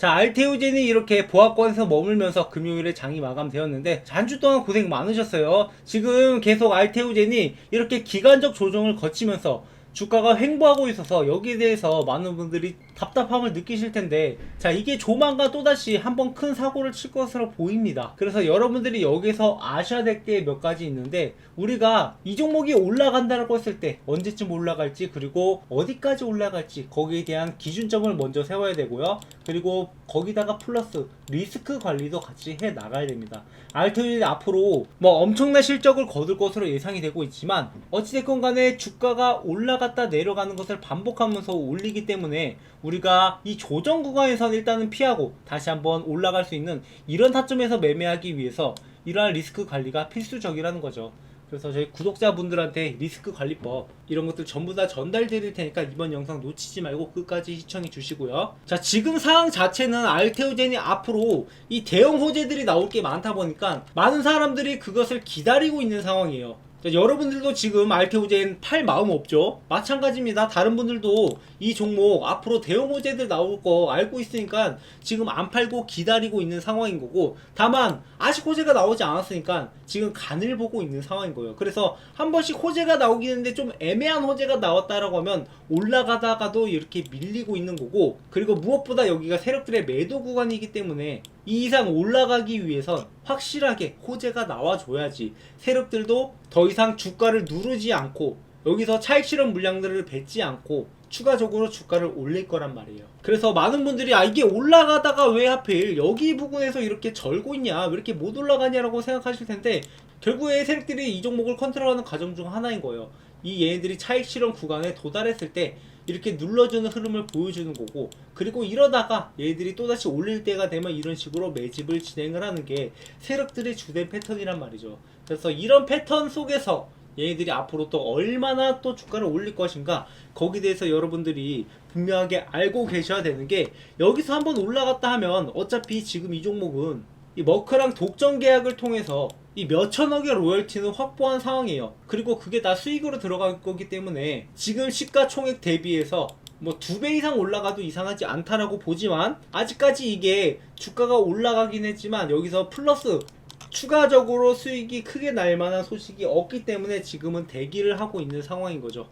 자, 알테오젠이 이렇게 보합권에서 머물면서 금요일에 장이 마감되었는데 한 주 동안 고생 많으셨어요. 지금 계속 알테오젠이 이렇게 기간적 조정을 거치면서 주가가 횡보하고 있어서 여기에 대해서 많은 분들이 답답함을 느끼실 텐데 자 이게 조만간 또다시 한번 큰 사고를 칠 것으로 보입니다. 그래서 여러분들이 여기서 아셔야 될 게 몇 가지 있는데 우리가 이 종목이 올라간다라고 했을 때 언제쯤 올라갈지 그리고 어디까지 올라갈지 거기에 대한 기준점을 먼저 세워야 되고요. 그리고 거기다가 플러스 리스크 관리도 같이 해 나가야 됩니다. 알토일이 앞으로 뭐 엄청난 실적을 거둘 것으로 예상이 되고 있지만 어찌됐건 간에 주가가 올라 갔다 내려가는 것을 반복하면서 올리기 때문에 우리가 이 조정 구간에서는 일단은 피하고 다시 한번 올라갈 수 있는 이런 타점에서 매매하기 위해서 이러한 리스크 관리가 필수적이라는 거죠. 그래서 저희 구독자분들한테 리스크 관리법 이런 것들 전부 다 전달 드릴 테니까 이번 영상 놓치지 말고 끝까지 시청해 주시고요. 자, 지금 상황 자체는 알테오젠이 앞으로 이 대형 호재들이 나올 게 많다 보니까 많은 사람들이 그것을 기다리고 있는 상황이에요. 자, 여러분들도 지금 알테오젠 팔 마음 없죠? 마찬가지입니다. 다른 분들도 이 종목 앞으로 대형 호재들 나올 거 알고 있으니까 지금 안 팔고 기다리고 있는 상황인 거고 다만 아직 호재가 나오지 않았으니까 지금 간을 보고 있는 상황인 거예요. 그래서 한 번씩 호재가 나오긴 했는데 좀 애매한 호재가 나왔다라고 하면 올라가다가도 이렇게 밀리고 있는 거고 그리고 무엇보다 여기가 세력들의 매도 구간이기 때문에 이 이상 올라가기 위해선 확실하게 호재가 나와줘야지 세력들도 더 이상 주가를 누르지 않고 여기서 차익 실현 물량들을 뱉지 않고 추가적으로 주가를 올릴 거란 말이에요. 그래서 많은 분들이 아 이게 올라가다가 왜 하필 여기 부분에서 이렇게 절고 있냐 왜 이렇게 못 올라가냐라고 생각하실 텐데 결국에 세력들이 이 종목을 컨트롤하는 과정 중 하나인 거예요. 이 얘네들이 차익 실현 구간에 도달했을 때 이렇게 눌러주는 흐름을 보여주는 거고 그리고 이러다가 얘들이 또다시 올릴 때가 되면 이런 식으로 매집을 진행을 하는 게 세력들의 주된 패턴이란 말이죠. 그래서 이런 패턴 속에서 얘네들이 앞으로 또 얼마나 또 주가를 올릴 것인가 거기에 대해서 여러분들이 분명하게 알고 계셔야 되는 게 여기서 한번 올라갔다 하면 어차피 지금 이 종목은 이 머크랑 독점 계약을 통해서 이 몇천억의 로열티는 확보한 상황이에요. 그리고 그게 다 수익으로 들어갈 거기 때문에 지금 시가총액 대비해서 뭐 두 배 이상 올라가도 이상하지 않다라고 보지만 아직까지 이게 주가가 올라가긴 했지만 여기서 플러스 추가적으로 수익이 크게 날 만한 소식이 없기 때문에 지금은 대기를 하고 있는 상황인 거죠.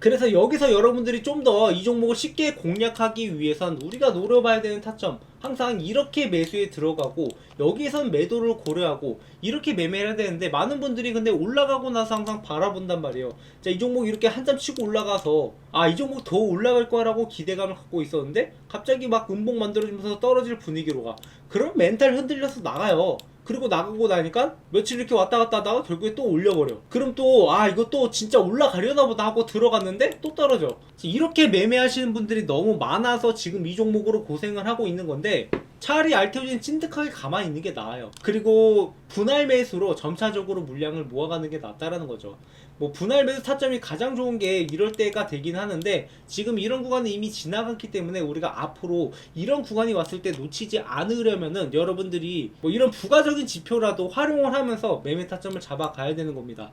그래서 여기서 여러분들이 좀 더 이 종목을 쉽게 공략하기 위해선 우리가 노려봐야 되는 타점 항상 이렇게 매수에 들어가고 여기선 매도를 고려하고 이렇게 매매를 해야 되는데 많은 분들이 근데 올라가고 나서 항상 바라본단 말이에요 자 이 종목 이렇게 한참 치고 올라가서 아 이 종목 더 올라갈 거라고 기대감을 갖고 있었는데 갑자기 막 음봉 만들어지면서 떨어질 분위기로 가 그럼 멘탈 흔들려서 나가요 그리고 나가고 나니까 며칠 이렇게 왔다 갔다 하다가 결국에 또 올려버려. 그럼 또, 아, 이거 또 진짜 올라가려나 보다 하고 들어갔는데 또 떨어져. 이렇게 매매하시는 분들이 너무 많아서 지금 이 종목으로 고생을 하고 있는 건데, 차라리 알테오진 찐득하게 가만히 있는 게 나아요. 그리고 분할 매수로 점차적으로 물량을 모아가는 게 낫다라는 거죠. 뭐 분할 매수 타점이 가장 좋은 게 이럴 때가 되긴 하는데 지금 이런 구간은 이미 지나갔기 때문에 우리가 앞으로 이런 구간이 왔을 때 놓치지 않으려면은 여러분들이 뭐 이런 부가적인 지표라도 활용을 하면서 매매 타점을 잡아가야 되는 겁니다.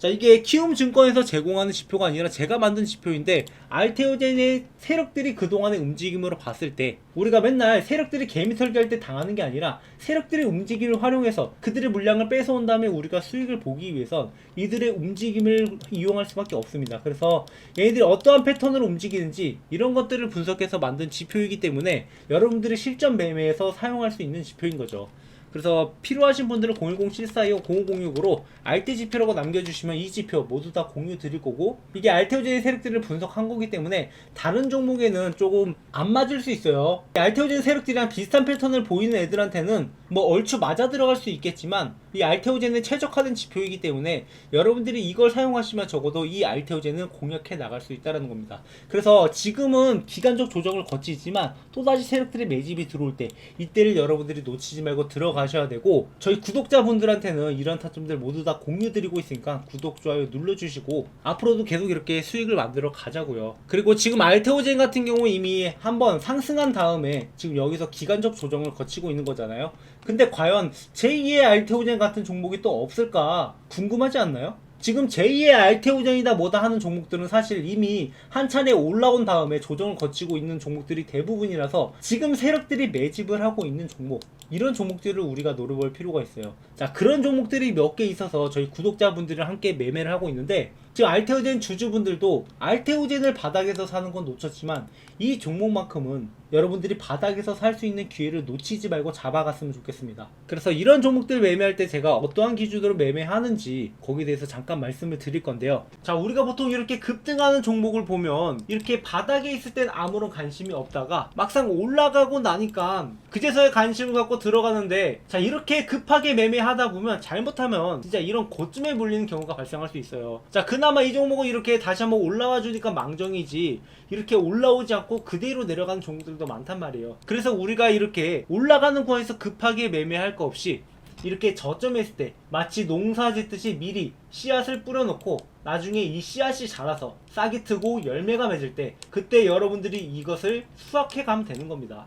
자 이게 키움 증권에서 제공하는 지표가 아니라 제가 만든 지표인데 알테오젠의 세력들이 그동안의 움직임으로 봤을 때 우리가 맨날 세력들이 개미 털기할 때 당하는 게 아니라 세력들의 움직임을 활용해서 그들의 물량을 뺏어온 다음에 우리가 수익을 보기 위해선 이들의 움직임을 이용할 수밖에 없습니다. 그래서 얘네들이 어떠한 패턴으로 움직이는지 이런 것들을 분석해서 만든 지표이기 때문에 여러분들이 실전 매매에서 사용할 수 있는 지표인 거죠. 그래서 필요하신 분들은 010-7425-0506으로 알테 지표라고 남겨주시면 이 지표 모두 다 공유 드릴 거고 이게 알테오젠의 세력들을 분석한 거기 때문에 다른 종목에는 조금 안 맞을 수 있어요. 알테오젠 세력들이랑 비슷한 패턴을 보이는 애들한테는 뭐 얼추 맞아 들어갈 수 있겠지만 이 알테오젠은 최적화된 지표이기 때문에 여러분들이 이걸 사용하시면 적어도 이 알테오젠은 공략해 나갈 수 있다는 겁니다. 그래서 지금은 기간적 조정을 거치지만 또다시 세력들의 매집이 들어올 때 이때를 여러분들이 놓치지 말고 들어가 가셔야 되고 저희 구독자분들한테는 이런 타점들 모두 다 공유 드리고 있으니까 구독 좋아요 눌러주시고 앞으로도 계속 이렇게 수익을 만들어 가자고요 그리고 지금 알테오젠 같은 경우 이미 한번 상승한 다음에 지금 여기서 기간적 조정을 거치고 있는 거잖아요 근데 과연 제2의 알테오젠 같은 종목이 또 없을까 궁금하지 않나요? 지금 제2의 알테오전이다 뭐다 하는 종목들은 사실 이미 한 차례 올라온 다음에 조정을 거치고 있는 종목들이 대부분이라서 지금 세력들이 매집을 하고 있는 종목 이런 종목들을 우리가 노려볼 필요가 있어요. 자 그런 종목들이 몇 개 있어서 저희 구독자분들이랑 함께 매매를 하고 있는데 지금 알테오젠 주주분들도 알테오젠을 바닥에서 사는 건 놓쳤지만 이 종목만큼은 여러분들이 바닥에서 살 수 있는 기회를 놓치지 말고 잡아갔으면 좋겠습니다. 그래서 이런 종목들 매매할 때 제가 어떠한 기준으로 매매하는지 거기에 대해서 잠깐 말씀을 드릴 건데요. 자, 우리가 보통 이렇게 급등하는 종목을 보면 이렇게 바닥에 있을 땐 아무런 관심이 없다가 막상 올라가고 나니까 그제서야 관심을 갖고 들어가는데 자, 이렇게 급하게 매매하다 보면 잘못하면 진짜 이런 고점에 물리는 경우가 발생할 수 있어요. 자, 그 나마 이 종목은 이렇게 다시 한번 올라와 주니까 망정이지 이렇게 올라오지 않고 그대로 내려가는 종목들도 많단 말이에요. 그래서 우리가 이렇게 올라가는 구간에서 급하게 매매할 거 없이 이렇게 저점했을 때 마치 농사 짓듯이 미리 씨앗을 뿌려놓고 나중에 이 씨앗이 자라서 싹이 트고 열매가 맺을 때 그때 여러분들이 이것을 수확해 가면 되는 겁니다.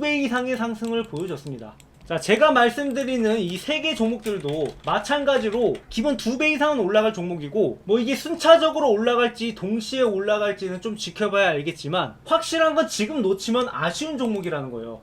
배 이상의 상승을 보여줬습니다. 자, 제가 말씀드리는 이 세 개 종목들도 마찬가지로 기본 두 배 이상은 올라갈 종목이고, 뭐 이게 순차적으로 올라갈지 동시에 올라갈지는 좀 지켜봐야 알겠지만, 확실한 건 지금 놓치면 아쉬운 종목이라는 거예요.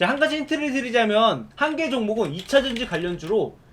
자, 한 가지 힌트를 드리자면, 한 개 종목은 2차 전지 관련주로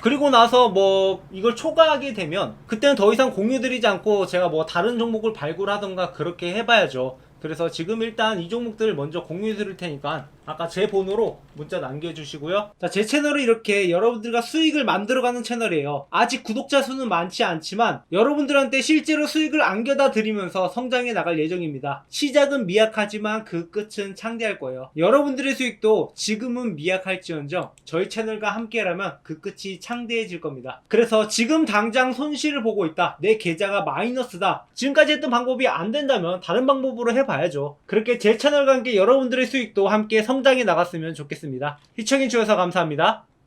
그리고 나서 뭐 이걸 초과하게 되면 그때는 더 이상 공유드리지 않고 제가 뭐 다른 종목을 발굴하던가 그렇게 해봐야죠. 그래서 지금 일단 이 종목들을 먼저 공유해 드릴 테니까 아까 제 번호로 문자 남겨주시고요. 자, 제 채널은 이렇게 여러분들과 수익을 만들어가는 채널이에요. 아직 구독자 수는 많지 않지만 여러분들한테 실제로 수익을 안겨다 드리면서 성장해 나갈 예정입니다. 시작은 미약하지만 그 끝은 창대할 거예요. 여러분들의 수익도 지금은 미약할지언정 저희 채널과 함께라면 그 끝이 창대해질 겁니다. 그래서 지금 당장 손실을 보고 있다. 내 계좌가 마이너스다. 지금까지 했던 방법이 안 된다면 다른 방법으로 해봐야죠. 그렇게 제 채널과 함께 여러분들의 수익도 함께 성 장해 나갔으면 좋겠습니다. 시청해주셔서 감사합니다.